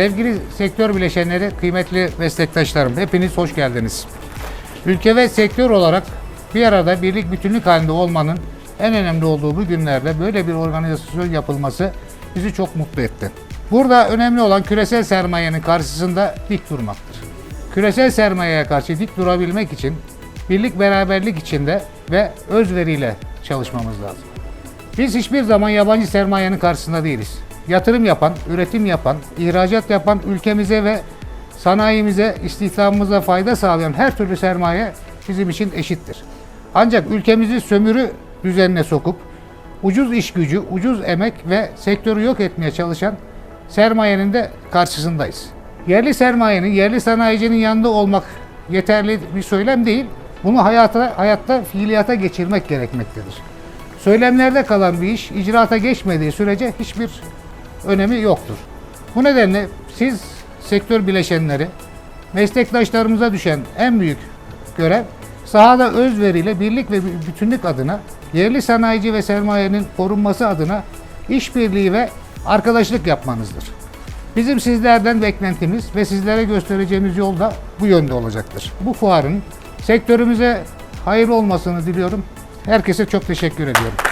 Sevgili sektör bileşenleri, kıymetli meslektaşlarım, hepiniz hoş geldiniz. Ülke ve sektör olarak bir arada birlik bütünlük halinde olmanın en önemli olduğu bu günlerde böyle bir organizasyon yapılması bizi çok mutlu etti. Burada önemli olan küresel sermayenin karşısında dik durmaktır. Küresel sermayeye karşı dik durabilmek için birlik beraberlik içinde ve özveriyle çalışmamız lazım. Biz hiçbir zaman yabancı sermayenin karşısında değiliz. Yatırım yapan, üretim yapan, ihracat yapan ülkemize ve sanayimize, istihdamımıza fayda sağlayan her türlü sermaye bizim için eşittir. Ancak ülkemizi sömürü düzenine sokup ucuz iş gücü, ucuz emek ve sektörü yok etmeye çalışan sermayenin de karşısındayız. Yerli sermayenin, yerli sanayicinin yanında olmak yeterli bir söylem değil. Bunu hayata, hayatta fiiliyata geçirmek gerekmektedir. Söylemlerde kalan bir iş icraata geçmediği sürece hiçbir önemi yoktur. Bu nedenle siz sektör bileşenleri meslektaşlarımıza düşen en büyük görev sahada özveriyle birlik ve bütünlük adına yerli sanayici ve sermayenin korunması adına işbirliği ve arkadaşlık yapmanızdır. Bizim sizlerden beklentimiz ve sizlere göstereceğimiz yol da bu yönde olacaktır. Bu fuarın sektörümüze hayırlı olmasını diliyorum. Herkese çok teşekkür ediyorum.